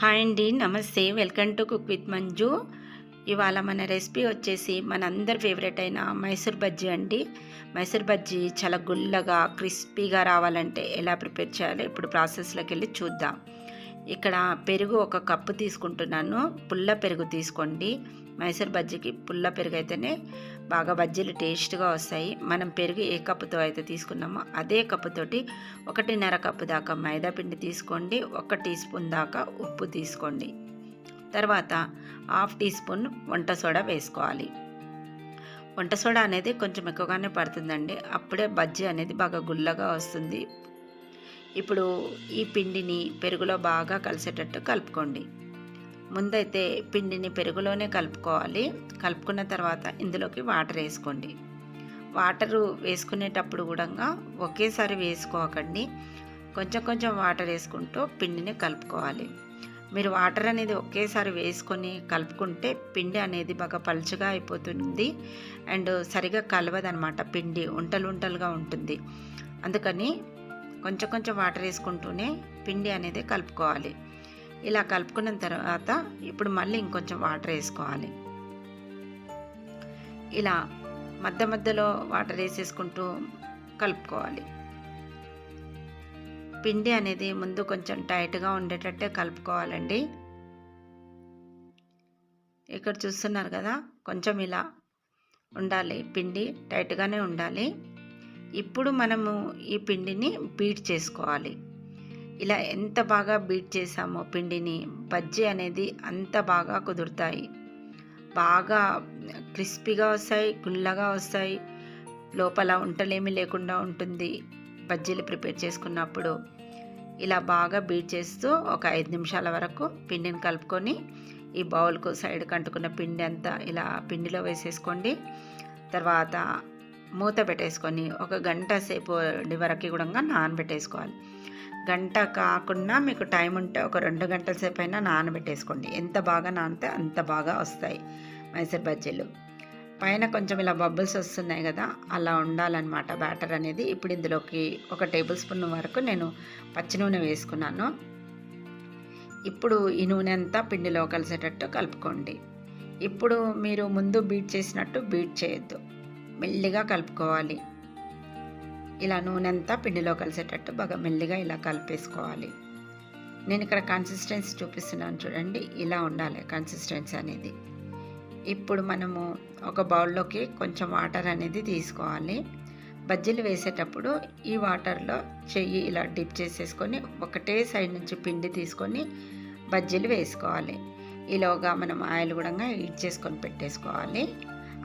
Hi అండి నమస్తే. Welcome to cook with Manju. ఇవాళ మన రెసిపీ వచ్చేసి మన అందరి ఫేవరెట్ అయిన మైసూర్ బజ్జీ అండి. మైసూర్ బజ్జీ చాలా గుల్లగా క్రిస్పీగా రావాలంటే ఎలా ప్రిపేర్ చేయాలో ఇప్పుడు ప్రాసెస్లోకి వెళ్ళి చూద్దాం. ఇక్కడ పెరుగు ఒక కప్పు తీసుకుంటున్నాను. పుల్ల పెరుగు తీసుకోండి. మైసూర్ బజ్జీకి పుల్ల పెరుగు అయితేనే బాగా బజ్జీలు టేస్ట్గా వస్తాయి. మనం పెరుగు ఏ కప్పుతో అయితే తీసుకున్నామో అదే కప్పుతోటి ఒకటిన్నర కప్పు దాకా మైదాపిండి తీసుకోండి. ఒక టీ స్పూన్ దాకా ఉప్పు తీసుకోండి. తర్వాత హాఫ్ టీ స్పూన్ వంట సోడా వేసుకోవాలి. వంట సోడా అనేది కొంచెం ఎక్కువగానే పడుతుందండి. అప్పుడే బజ్జీ అనేది బాగా గుల్లగా వస్తుంది. ఇప్పుడు ఈ పిండిని పెరుగులో బాగా కలిసేటట్టు కలుపుకోండి. ముందైతే పిండిని పెరుగులోనే కలుపుకోవాలి. కలుపుకున్న తర్వాత ఇందులోకి వాటర్ వేసుకోండి. వాటరు వేసుకునేటప్పుడు కూడా ఒకేసారి వేసుకోకండి. కొంచెం కొంచెం వాటర్ వేసుకుంటూ పిండిని కలుపుకోవాలి. మీరు వాటర్ అనేది ఒకేసారి వేసుకొని కలుపుకుంటే పిండి అనేది బాగా పలుచగా అయిపోతుంది. అండ్ సరిగా కలవదనమాట పిండి ఉంటలు ఉంటలుగా ఉంటుంది. అందుకని కొంచెం కొంచెం వాటర్ వేసుకుంటూనే పిండి అనేది కలుపుకోవాలి. ఇలా కలుపుకున్న తర్వాత ఇప్పుడు మళ్ళీ ఇంకొంచెం వాటర్ వేసుకోవాలి. ఇలా మధ్య మధ్యలో వాటర్ వేసేసుకుంటూ కలుపుకోవాలి. పిండి అనేది ముందు కొంచెం టైట్గా ఉండేటట్టే కలుపుకోవాలండి. ఇక్కడ చూస్తున్నారు కదా కొంచెం ఇలా ఉండాలి పిండి టైట్గానే ఉండాలి. ఇప్పుడు మనము ఈ పిండిని బీట్ చేసుకోవాలి. ఇలా ఎంత బాగా బీట్ చేసామో పిండిని బజ్జీ అనేది అంత బాగా కుదురుతాయి. బాగా క్రిస్పీగా వస్తాయి గుల్లగా వస్తాయి. లోపల ఉంటలేమి లేకుండా ఉంటుంది బజ్జీలు ప్రిపేర్ చేసుకున్నప్పుడు. ఇలా బాగా బీట్ చేస్తూ ఒక ఐదు నిమిషాల వరకు పిండిని కలుపుకొని ఈ బౌల్కు సైడ్ కంటుకున్న పిండి అంతా ఇలా పిండిలో వేసేసుకోండి. తర్వాత మూత పెట్టేసుకొని ఒక గంట సేపు వరకు కూడా నానబెట్టేసుకోవాలి. గంట కాకుండా మీకు టైం ఉంటే ఒక రెండు గంటల సేపు అయినా నానబెట్టేసుకోండి. ఎంత బాగా నానితే అంత బాగా వస్తాయి మైసూర్ బజ్జీలు. పైన కొంచెం ఇలా బబుల్స్ వస్తున్నాయి కదా అలా ఉండాలన్నమాట. బ్యాటర్ అనేది ఇప్పుడు ఇందులోకి ఒక టేబుల్ స్పూన్ వరకు నేను పచ్చి నూనె వేసుకున్నాను. ఇప్పుడు ఈ నూనె అంతా పిండిలో కలిసేటట్టు కలుపుకోండి. ఇప్పుడు మీరు ముందు బీట్ చేసినట్టు బీట్ చేయొద్దు. మెల్లిగా కలుపుకోవాలి. ఇలా నూనె అంతా పిండిలో కలిసేటట్టు బాగా మెల్లిగా ఇలా కలిపేసుకోవాలి. నేను ఇక్కడ కన్సిస్టెన్సీ చూపిస్తున్నాను చూడండి ఇలా ఉండాలి కన్సిస్టెన్సీ అనేది. ఇప్పుడు మనము ఒక బౌల్లోకి కొంచెం వాటర్ అనేది తీసుకోవాలి. బజ్జీలు వేసేటప్పుడు ఈ వాటర్లో చెయ్యి ఇలా డిప్ చేసేసుకొని ఒకటే సైడ్ నుంచి పిండి తీసుకొని బజ్జీలు వేసుకోవాలి. ఈలోగా మనం ఆయిల్ కూడా హీట్ చేసుకొని పెట్టేసుకోవాలి.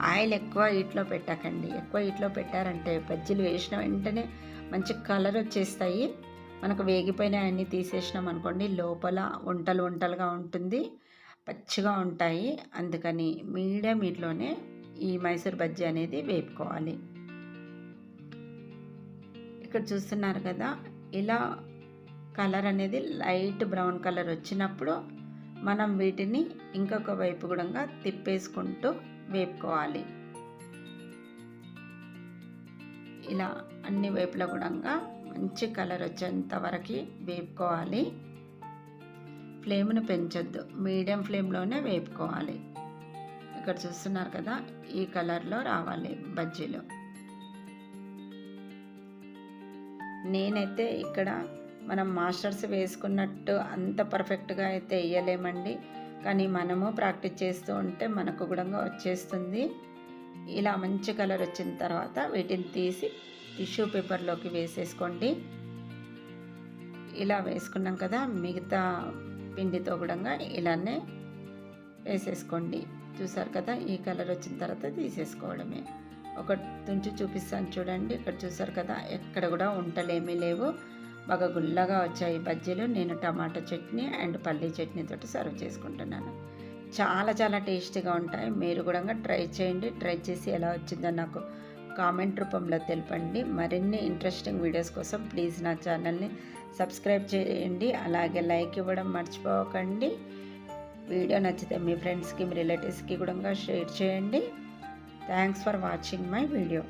ఆయిల్ ఎక్కువ హీట్లో పెట్టకండి. ఎక్కువ హీట్లో పెట్టారంటే బజ్జీలు వేసిన వెంటనే మంచి కలర్ వచ్చేస్తాయి. మనకు వేగిపోయిన అన్నీ తీసేసినాం అనుకోండి లోపల వంటలు వంటలుగా ఉంటుంది. పచ్చిగా ఉంటాయి. అందుకని మీడియం హీట్లోనే ఈ మైసూర్ బజ్జీ అనేది వేపుకోవాలి. ఇక్కడ చూస్తున్నారు కదా ఇలా కలర్ అనేది లైట్ బ్రౌన్ కలర్ వచ్చినప్పుడు మనం వీటిని ఇంకొక వైపు కూడా తిప్పేసుకుంటూ వేపుకోవాలి. ఇలా అన్ని వైపుల కూడా మంచి కలర్ వచ్చేంత వరకు వేపుకోవాలి. ఫ్లేమ్ను పెంచొద్దు. మీడియం ఫ్లేమ్లోనే వేపుకోవాలి. ఇక్కడ చూస్తున్నారు కదా ఈ కలర్లో రావాలి బజ్జీలు. నేనైతే ఇక్కడ మనం మాస్టర్స్ వేసుకున్నట్టు అంత పర్ఫెక్ట్గా అయితే వేయలేమండి. కానీ మనము ప్రాక్టీస్ చేస్తూ ఉంటే మనకు కూడా వచ్చేస్తుంది. ఇలా మంచి కలర్ వచ్చిన తర్వాత వీటిని తీసి టిష్యూ పేపర్లోకి వేసేసుకోండి. ఇలా వేసుకున్నాం కదా మిగతా పిండితో కూడా ఇలానే వేసేసుకోండి. చూసారు కదా ఈ కలర్ వచ్చిన తర్వాత తీసేసుకోవడమే. ఒక తుంచి చూపిస్తాను చూడండి. ఇక్కడ చూసారు కదా ఎక్కడ కూడా ఉంటలేమీ లేవు. బాగా గుల్లగా వచ్చాయి బజ్జీలు. నేను టమాటో చట్నీ అండ్ పల్లీ చట్నీతో సర్వ్ చేసుకుంటున్నాను. చాలా చాలా టేస్టీగా ఉంటాయి. మీరు కూడా ట్రై చేయండి. ట్రై చేసి ఎలా వచ్చిందో నాకు కామెంట్ రూపంలో తెలపండి. మరిన్ని ఇంట్రెస్టింగ్ వీడియోస్ కోసం ప్లీజ్ నా ఛానల్ని సబ్స్క్రైబ్ చేయండి. అలాగే లైక్ ఇవ్వడం మర్చిపోకండి. వీడియో నచ్చితే మీ ఫ్రెండ్స్కి మీ రిలేటివ్స్కి కూడా షేర్ చేయండి. Thanks for watching my video.